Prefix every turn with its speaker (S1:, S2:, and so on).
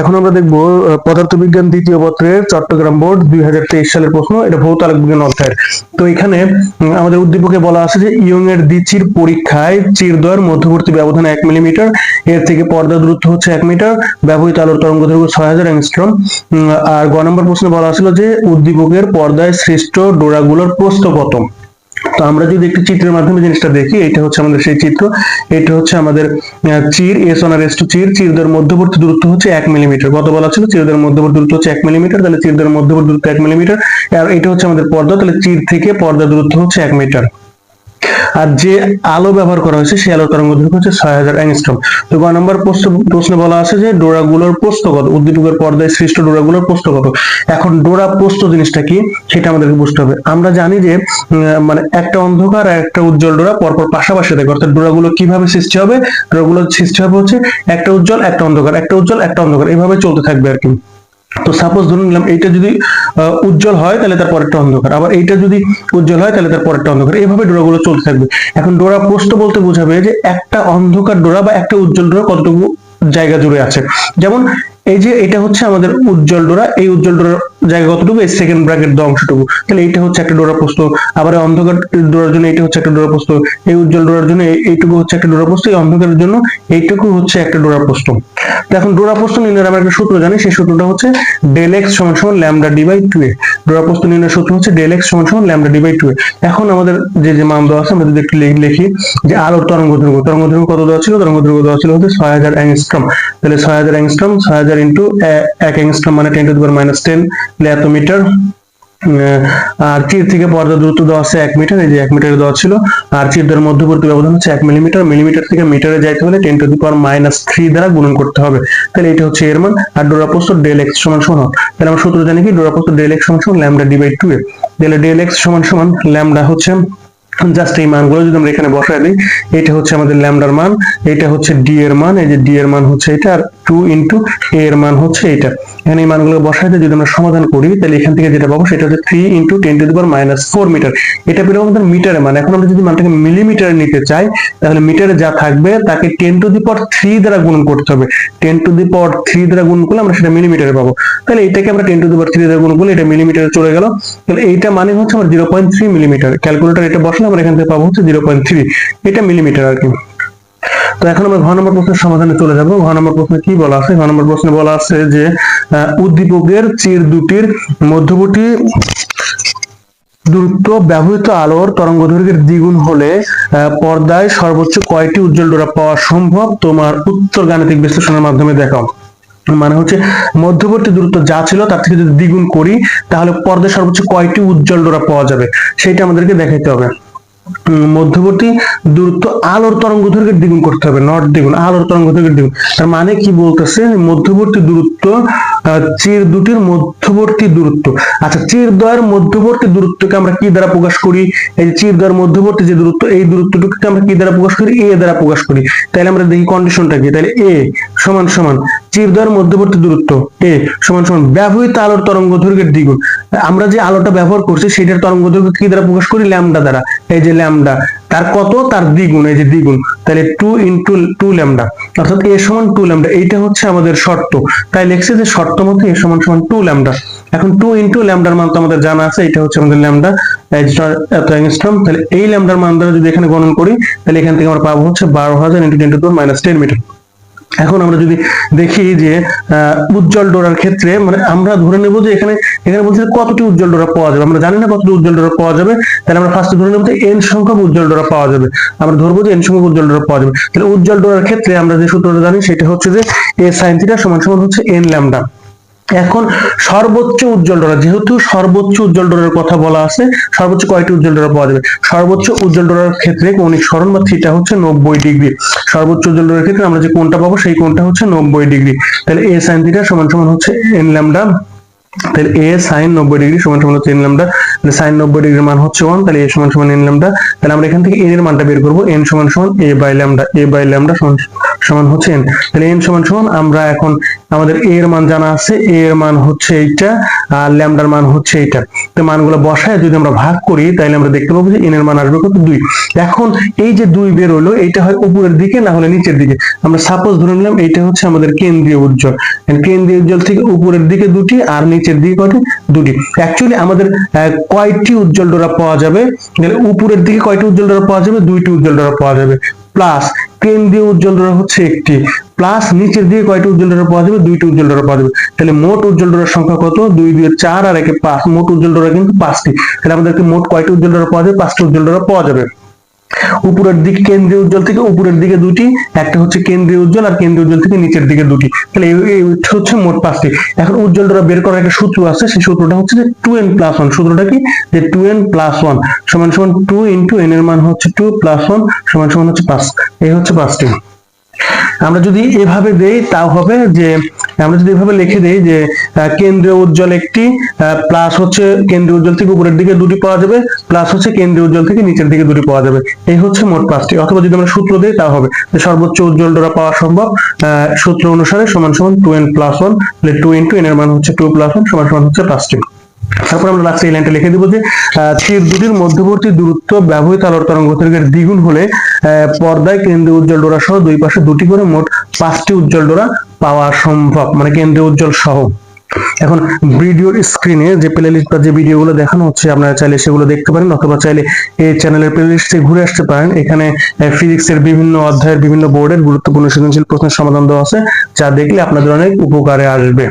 S1: এখন আমরা দেখব পদার্থবিজ্ঞান দ্বিতীয় পত্রের চট্টগ্রাম বোর্ড দুই হাজার তেইশ সালের প্রশ্ন, এটা ভৌত আলোক বিজ্ঞান অধ্যায়ের। তো এখানে আমাদের উদ্দীপকে বলা আছে যে ইয়ং এর দ্বিচির পরীক্ষায় চিরদ্বয়ের মধ্যবর্তী ব্যবধান এক মিলিমিটার, এর থেকে পর্দা দূরত্ব হচ্ছে এক মিটার, ব্যবহৃত আলোর তরঙ্গ দৈর্ঘ্য ছয় হাজার অ্যাংস্ট্রম। আর গ নম্বর প্রশ্নে বলা ছিল যে উদ্দীপকের পর্দায় সৃষ্ট ডোরাগুলোর প্রস্থ কত তো আমরা যদি একটি চিত্রের মাধ্যমে জিনিসটা দেখি, এটা হচ্ছে আমাদের সেই চিত্র। এটা হচ্ছে আমাদের চির, এস অনার এস টু চির। চিরদের মধ্যবর্তী দূরত্ব হচ্ছে এক মিলিমিটার। কত বলা ছিল চিরদের মধ্যবর্তী দূরত্ব হচ্ছে এক মিলিমিটার, তাহলে চিরদের মধ্যবর্তী দূরত্ব এক মিলিমিটার। আর এটা হচ্ছে আমাদের পর্দা, তাহলে চির থেকে পর্দা দূরত্ব হচ্ছে এক মিটার। আর যে আলো ব্যবহার করা হয়েছে, সেই আলোর তরঙ্গ দৈর্ঘ্য হচ্ছে ছয় হাজার অ্যাংস্ট্রম তো গ নম্বর প্রশ্ন বলা আছে যে ডোরাগুলোর প্রস্থ উদ্দীপকের পর্দায় সৃষ্ট ডোরাগুলোর প্রস্থ এখন ডোরা প্রস্থ জিনিসটা কি? সেটা আমাদেরকে বুঝতে হবে। আমরা জানি যে মানে একটা অন্ধকার আর একটা উজ্জ্বল ডোরা পরপর পাশাপাশি থাকে। অর্থাৎ ডোরাগুলো কীভাবে সৃষ্টি হবে? ডোরাগুলো সৃষ্টি হবে হচ্ছে একটা উজ্জ্বল, একটা অন্ধকার, একটা উজ্জ্বল, একটা অন্ধকার। এইভাবে চলতে থাকবে আর কি। তো সাপোজ ধরে নিলাম এইটা যদি উজ্জ্বল হয় তাহলে তার পরেরটা অন্ধকার। আবার এইটা যদি উজ্জ্বল হয় তাহলে তার পরেরটা অন্ধকার। এইভাবে ডোরাগুলো চলতে থাকবে। এখন ডোরা প্রশ্ন বলতে বোঝাবে যে একটা অন্ধকার ডোরা বা একটা উজ্জ্বল ডোরা কতটুকু জায়গা জুড়ে আছে? যেমন এই যে এটা হচ্ছে আমাদের উজ্জ্বল ডোরা, এই উজ্জ্বল ডোরার জায়গা কতটুকু? এই সেকেন্ড ব্র্যাকেট দ অংশটুকু। তাহলে এইটা হচ্ছে একটা ডোরা প্রস্থ। আবার অন্ধকার ডোরার জন্য এইটা হচ্ছে একটা ডোরা প্রস্থ। এই উজ্জ্বল ডোরার জন্য এইটুকু হচ্ছে একটা ডোরা প্রস্থ। এই অন্ধকারের জন্য এইটুকু হচ্ছে একটা ডোরা প্রস্থ। এখন ডোরা প্রস্থ নির্ণয়ের আমরা একটা সূত্র জানি। সেই সূত্রটা হচ্ছে ডেল এক্স সমান সমান lambda D by two A. ডোরা প্রস্থ নির্ণয়ের সূত্র হচ্ছে ডেল এক্স সমান সমান lambda D by two A. এখন আমাদের যে যে মান দেওয়া আছে, আমরা যদি একটু লিখি যে আলোর তরঙ্গ দৈর্ঘ্য তরঙ্গ দৈর্ঘ্য কত দেওয়া ছিল? তরঙ্গ দৈর্ঘ্য দেওয়া ছিল হচ্ছে ছয় হাজার অ্যাংস্ট্রম তাহলে ছয় হাজার অ্যাংস্ট্রম ছয় হাজার ইন্টু এক অ্যাংস্ট্রম মানে ten to the power minus ten এত মিটার আর চির থেকে পর্দা দূরত্ব দেওয়া আছে এক মিটার এই যে এক মিটারে দেওয়া ছিল। আর চিরদের মধ্যবর্তী ব্যবধান হচ্ছে এক মিলিমিটার মিলিমিটার থেকে মিটারে যাইতে হলে ten to the power minus three দ্বারা গুণন করতে হবে। তাহলে এটা হচ্ছে এর মান। আর ডোরাপ্রস্থ ডেল এক্স সমান সমান তাহলে আমরা সূত্র জানি কি? ডোরাপ্রস্থ ডেল এক্স সমান সমান lambda D by two A তাহলে ডেল এক্স সমান সমান ল্যামডা হচ্ছে জাস্ট এই মানগুলো যদি আমরা এখানে বসায় দিই, এটা হচ্ছে আমাদের ল্যামডার মান। এটা হচ্ছে ডি এর মান। এই যে ডি এর মান হচ্ছে এটা। আর টু ইন্টু এ এর মান হচ্ছে এটা। এখানে এই মানগুলো দিয়ে যদি আমরা সমাধান করি, তাহলে এখান থেকে যেটা পাবো সেটা হচ্ছে three into ten to the power minus four metre এটা পেলাম আমাদের মিটারে মান। এখন আমরা যদি মানটাকে মিলিমিটারে নিতে চাই, তাহলে মিটারে যা থাকবে তাকে ten to the power three দ্বারা গুণ করতে হবে। Ten to the power three দ্বারা গুণ করলে আমরা সেটা মিলিমিটারে পাবো। তাহলে এটাকে আমরা ten to the power three দ্বারা গুণ করলে এটা মিলিমিটারে চলে গেল। তাহলে এইটা মানে হচ্ছে আমার zero point three millimetre calculator এটা বসলে আমরা এখান থেকে পাবো হচ্ছে জিরো পয়েন্ট থ্রি এটা মিলিমিটার আর কি। তো এখন আমরা ঘ নম্বর প্রশ্নের সমাধানে চলে যাব। ঘ নম্বর প্রশ্নে কি বলা আছে? ঘ নম্বর প্রশ্নে বলা আছে যে উদ্দীপকের চির দুটির মধ্যবর্তী দূরত্ব ব্যবহৃত আলোর তরঙ্গ দৈর্ঘ্যের দ্বিগুণ হলে পর্দায় সর্বোচ্চ কয়টি উজ্জ্বল ডোরা পাওয়া সম্ভব? তোমার উত্তর গাণিতিক বিশ্লেষণের মাধ্যমে দেখাও। মানে হচ্ছে, মধ্যবর্তী দূরত্ব যা ছিল তার থেকে যদি দ্বিগুণ করি, তাহলে পর্দায় সর্বোচ্চ কয়টি উজ্জ্বল ডোরা পাওয়া যাবে? সেটা আমাদেরকে দেখাইতে হবে। মধ্যবর্তী দূরত্ব আলোর তরঙ্গ দৈর্ঘ্যের দ্বিগুণ করতে হবে নট দ্বিগুণ, আলোর তরঙ্গ দৈর্ঘ্যের দ্বিগুণ। তার মানে কি বলতেছে? মধ্যবর্তী দূরত্ব চির দুটির মধ্যবর্তী দূরত্ব। আচ্ছা চির দ্বয়ের মধ্যবর্তী দূরত্বকে আমরা কি দ্বারা প্রকাশ করি? এই চির দ্বয়ের মধ্যবর্তী যে দূরত্ব, এই দূরত্বটুকুকে আমরা কি দ্বারা প্রকাশ করি? এ দ্বারা প্রকাশ করি। তাহলে আমরা দেখি কন্ডিশনটা কি? তাহলে এ সমান সমান, চির দ্বয়ের মধ্যবর্তী দূরত্ব, এ সমান সমান ব্যবহৃত আলোর তরঙ্গ দৈর্ঘ্যের দ্বিগুণ। আমরা যে আলোটা ব্যবহার করছি, সেটার তরঙ্গ দৈর্ঘ্য কি দ্বারা প্রকাশ করি? ল্যামডা দ্বারা। এই যে ল্যামডা, তার কত? তার দ্বিগুণ। এই যে দ্বিগুণ, তাহলে টু ইন্টু টু ল্যামডা, অর্থাৎ এ সমান টু ল্যামডা, এইটা হচ্ছে আমাদের শর্ত। তাই লিখছে যে শর্ত মতো এ সমান সমান টু ল্যামডা। এখন টু ইন্টু ল্যামডার মান তো আমাদের জানা আছে এটা হচ্ছে আমাদের ল্যামডা এত অ্যাংস্ট্রম তাহলে এই ল্যামডার মান দ্বারা যদি এখানে গণন করি, তাহলে এখান থেকে আমরা পাবো হচ্ছে বারো হাজার into ten to minus ten metre. এখন আমরা যদি দেখি যে উজ্জ্বল ডোরার ক্ষেত্রে মানে আমরা ধরে নেব যে এখানে এখানে বলছে কতটি উজ্জ্বল ডোরা পাওয়া যাবে। আমরা জানি না কতটি উজ্জ্বল ডোরা পাওয়া যাবে। তাহলে আমরা ফার্স্টে ধরে নেব যে এন সংখ্যক উজ্জ্বল ডোরা পাওয়া যাবে। আমরা ধরবো যে এন সংখ্যক উজ্জ্বল ডোরা পাওয়া যাবে। তাহলে উজ্জ্বল ডোরার ক্ষেত্রে আমরা যে সূত্রটা জানি, সেটা হচ্ছে যে এ সাইন থিটা সমান সমান হচ্ছে এন ল্যামডা এখন সর্বোচ্চ উজ্জ্বল ডোরা যেহেতু সর্বোচ্চ উজ্জ্বল ডোরার কথা বলা আছে, সর্বোচ্চ কয়টি উজ্জ্বল ডোরা পাওয়া যাবে? সর্বোচ্চ উজ্জ্বল ডোরার ক্ষেত্রে কৌণিক সরণ বা থিটা হচ্ছে নব্বই ডিগ্রি। সর্বোচ্চ উজ্জ্বল ডোরার ক্ষেত্রে আমরা যে কোণটা পাবো, সেই কোণটা হচ্ছে নব্বই ডিগ্রি। তাহলে এ সাইন থিটা সমান সমান হচ্ছে এন ল্যামডা তাহলে এ সাইন নব্বই ডিগ্রি সমান সমান হচ্ছে এন ল্যামডা তাহলে সাইন নব্বই ডিগ্রির মান হচ্ছে ওয়ান তাহলে এ সমান সমান এন ল্যামডা তাহলে আমরা এখান থেকে এন এর মানটা বের করব এন সমান সমান A by lambda A by lambda সমান সমান হচ্ছে এন তাহলে এন সমান সমান আমরা এখন আমাদের এ এর মান জানা আছে এ এর মান হচ্ছে এইটা আর ল্যামডার মান হচ্ছে এইটা। তো মানগুলো বসায় যদি আমরা ভাগ করি, তাহলে আমরা দেখতে পাবো যে এন এর মান আসবে কত? দুই। এখন এই যে দুই বের হলো, এইটা হয় উপরের দিকে না হলে নিচের দিকে? আমরা সাপোজ ধরে নিলাম এইটা হচ্ছে আমাদের কেন্দ্রীয় উজ্জ্বল। কেন্দ্রীয় উজ্জ্বল থেকে উপরের দিকে দুটি আর নিচের দিকে কয়টি? দুটি। অ্যাকচুয়ালি আমাদের কয়টি উজ্জ্বল ডোরা পাওয়া যাবে? উপরের দিকে কয়টি উজ্জ্বল ডোরা পাওয়া যাবে? দুইটি উজ্জ্বল ডোরা পাওয়া যাবে। প্লাস কেন্দ্রীয় উজ্জ্বল ডোরা হচ্ছে একটি। প্লাস নিচের দিকে কয়টি উজ্জ্বল ডোরা পাওয়া যাবে? দুইটি উজ্জ্বল ডোরা পাওয়া যাবে। তাহলে মোট উজ্জ্বল ডোরার সংখ্যা কত? দুই দিয়ে চার, আর একে পাঁচ। মোট উজ্জ্বল ডোরা কিন্তু পাঁচটি। তাহলে আমাদেরকে মোট কয়টি উজ্জ্বল ডোরা পাওয়া যাবে? পাঁচটি উজ্জ্বল ডোরা পাওয়া যাবে। উপরের দিকে কেন্দ্রীয় উজ্জ্বল থেকে উপরের দিকে দুটি, একটা হচ্ছে কেন্দ্রীয় উজ্জ্বল আর কেন্দ্রীয় উজ্জ্বল থেকে নিচের দিকে দুটি। তাহলে হচ্ছে মোট পাঁচটি। এখন উজ্জ্বল ডোরা বের করার একটা সূত্র আছে, সেই সূত্রটা হচ্ছে যে টু এন প্লাস ওয়ান সূত্রটা কি? যে টু এন প্লাস ওয়ান সমান সমান টু ইন্টু এন এর মান হচ্ছে টু প্লাস ওয়ান সমান সমান হচ্ছে পাঁচ। এই হচ্ছে পাঁচটি। আমরা যদি এভাবে দেই, তাও হবে যে আমরা যদি এভাবে লিখে দিই যে কেন্দ্রীয় উজ্জ্বল একটি প্লাস হচ্ছে কেন্দ্রীয় উজ্জ্বল থেকে উপরের দিকে দুটি পাওয়া যাবে প্লাস হচ্ছে কেন্দ্রীয় উজ্জ্বল থেকে নিচের দিকে দুটি পাওয়া যাবে। এই হচ্ছে মোট পাঁচটি। অথবা যদি আমরা সূত্র দিই, তা হবে যে সর্বোচ্চ উজ্জ্বল ডোরা পাওয়া সম্ভব সূত্র অনুসারে সমান সমান two N plus one two into N এর মান হচ্ছে টু প্লাস ওয়ান সমান সমান হচ্ছে পাঁচটি। তারপর আমরা লাস্টে এই লাইনটা লিখে দিব যে তীর দুটির মধ্যবর্তী দূরত্ব ব্যবহৃত আলোর তরঙ্গ দৈর্ঘ্যের দ্বিগুণ হলে পর্দায় কেন্দ্রীয় উজ্জ্বল ডোরা সহ দুই পাশে দুটি করে মোট পাঁচটি উজ্জ্বল ডোরা পাওয়া সম্ভব মানে কেন্দ্রীয় উজ্জ্বল সহ। এখন ভিডিওর স্ক্রিনে যে প্লে লিস্ট বা যে ভিডিওগুলো দেখানো হচ্ছে, আপনারা চাইলে সেগুলো দেখতে পারেন, অথবা চাইলে এই চ্যানেলের প্লে লিস্টে ঘুরে আসতে পারেন। এখানে ফিজিক্সের বিভিন্ন অধ্যায়ের বিভিন্ন বোর্ডের গুরুত্বপূর্ণ সৃজনশীল প্রশ্নের সমাধান দেওয়া আছে, যা দেখলে আপনাদের অনেক উপকারে আসবে।